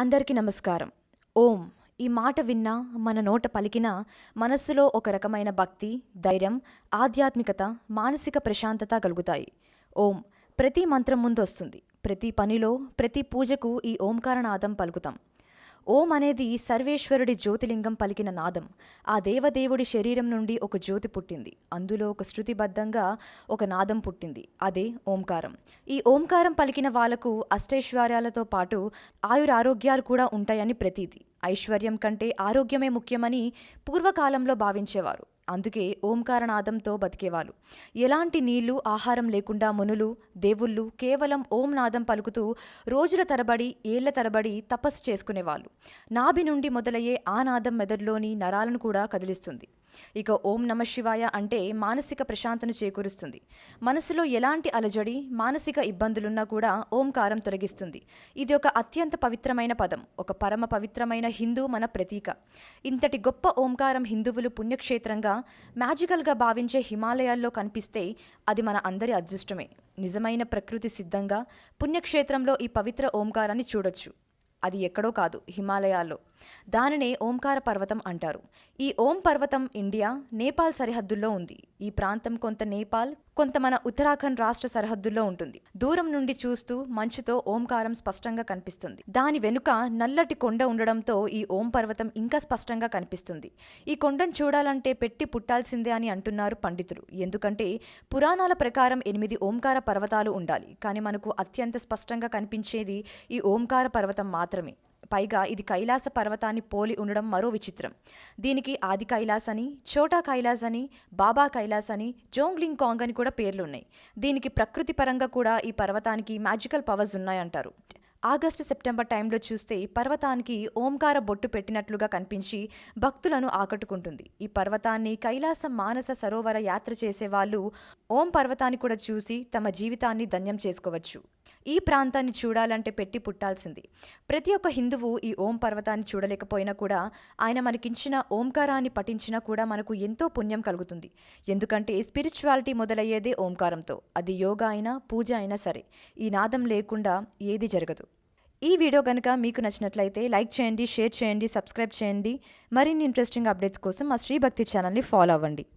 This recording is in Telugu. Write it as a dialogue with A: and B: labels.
A: అందరికీ నమస్కారం. ఓం. ఈ మాట విన్నా మన నోట పలికినా మనస్సులో ఒక రకమైన భక్తి ధైర్యం ఆధ్యాత్మికత మానసిక ప్రశాంతత కలుగుతాయి. ఓం. ప్రతి మంత్రం ముందు వస్తుంది ప్రతి పనిలో ప్రతి పూజకు ఈ ఓంకారనాదం పలుకుతాం. ఓం అనేది సర్వేశ్వరుడి జ్యోతిలింగం పలికిన నాదం. ఆ దేవదేవుడి శరీరం నుండి ఒక జ్యోతి పుట్టింది. అందులో ఒక శృతిబద్ధంగా ఒక నాదం పుట్టింది. అదే ఓంకారం. ఈ ఓంకారం పలికిన వాళ్ళకు అష్టైశ్వర్యాలతో పాటు ఆయురారోగ్యాలు కూడా ఉంటాయని ప్రతీతి. ఐశ్వర్యం కంటే ఆరోగ్యమే ముఖ్యమని పూర్వకాలంలో భావించేవారు. అందుకే ఓంకారనాదంతో బతికేవాళ్ళు. ఎలాంటి నీళ్ళు ఆహారం లేకుండా మునులు దేవుళ్ళు కేవలం ఓం నాదం పలుకుతూ రోజుల తరబడి ఏళ్ళ తరబడి తపస్సు చేసుకునేవాళ్ళు. నాభి నుండి మొదలయ్యే ఆ నాదం మెదడులోని నరాలను కూడా కదిలిస్తుంది. ఇక ఓం నమ శివాయ అంటే మానసిక ప్రశాంతను చేకూరుస్తుంది. మనసులో ఎలాంటి అలజడి మానసిక ఇబ్బందులున్నా కూడా ఓంకారం తొలగిస్తుంది. ఇది ఒక అత్యంత పవిత్రమైన పదం. ఒక పరమ పవిత్రమైన హిందూ మన ప్రతీక. ఇంతటి గొప్ప ఓంకారం హిందువులు పుణ్యక్షేత్రంగా మ్యాజికల్గా భావించే హిమాలయాల్లో కనిపిస్తే అది మన అందరి అదృష్టమే. నిజమైన ప్రకృతి సిద్ధంగా పుణ్యక్షేత్రంలో ఈ పవిత్ర ఓంకారాన్ని చూడొచ్చు. అది ఎక్కడో కాదు హిమాలయాల్లో. దానినే ఓంకార పర్వతం అంటారు. ఈ ఓం పర్వతం ఇండియా నేపాల్ సరిహద్దుల్లో ఉంది. ఈ ప్రాంతం కొంత నేపాల్ కొంత మన ఉత్తరాఖండ్ రాష్ట్ర సరిహద్దుల్లో ఉంటుంది. దూరం నుండి చూస్తూ మంచుతో ఓంకారం స్పష్టంగా కనిపిస్తుంది. దాని వెనుక నల్లటి కొండ ఉండడంతో ఈ ఓం పర్వతం ఇంకా స్పష్టంగా కనిపిస్తుంది. ఈ కొండను చూడాలంటే పెట్టి పుట్టాల్సిందే అని అంటున్నారు పండితులు. ఎందుకంటే పురాణాల ప్రకారం ఎనిమిది ఓంకార పర్వతాలు ఉండాలి. కానీ మనకు అత్యంత స్పష్టంగా కనిపించేది ఈ ఓంకార పర్వతం మాత్రమే. పైగా ఇది కైలాస పర్వతాన్ని పోలి ఉండడం మరో విచిత్రం. దీనికి ఆది కైలాస్ అని చోటా కైలాస్ అని బాబా కైలాస్ అని జోంగ్లింగ్ కాంగ్ అని కూడా పేర్లున్నాయి. దీనికి ప్రకృతి పరంగా కూడా ఈ పర్వతానికి మ్యాజికల్ పవర్స్ ఉన్నాయంటారు. ఆగస్టు సెప్టెంబర్ టైంలో చూస్తే పర్వతానికి ఓంకార బొట్టు పెట్టినట్లుగా కనిపించి భక్తులను ఆకట్టుకుంటుంది. ఈ పర్వతాన్ని కైలాస మానస సరోవర యాత్ర చేసే వాళ్ళు ఓం పర్వతాన్ని కూడా చూసి తమ జీవితాన్ని ధన్యం చేసుకోవచ్చు. ఈ ప్రాంతాన్ని చూడాలంటే పెట్టి పుట్టాల్సింది. ప్రతి ఒక్క హిందువు ఈ ఓం పర్వతాన్ని చూడలేకపోయినా కూడా ఆయన మనకించిన ఓంకారాన్ని పఠించినా కూడా మనకు ఎంతో పుణ్యం కలుగుతుంది. ఎందుకంటే స్పిరిచువాలిటీ మొదలయ్యేదే ఓంకారంతో. అది యోగా అయినా పూజ అయినా సరే. ఈ నాదం లేకుండా ఏది జరగదు. ఈ వీడియో కనుక మీకు నచ్చినట్లయితే లైక్ చేయండి షేర్ చేయండి సబ్స్క్రైబ్ చేయండి. మరిన్ని ఇంట్రెస్టింగ్ అప్డేట్స్ కోసం మా శ్రీభక్తి ఛానల్ని ఫాలో అవ్వండి.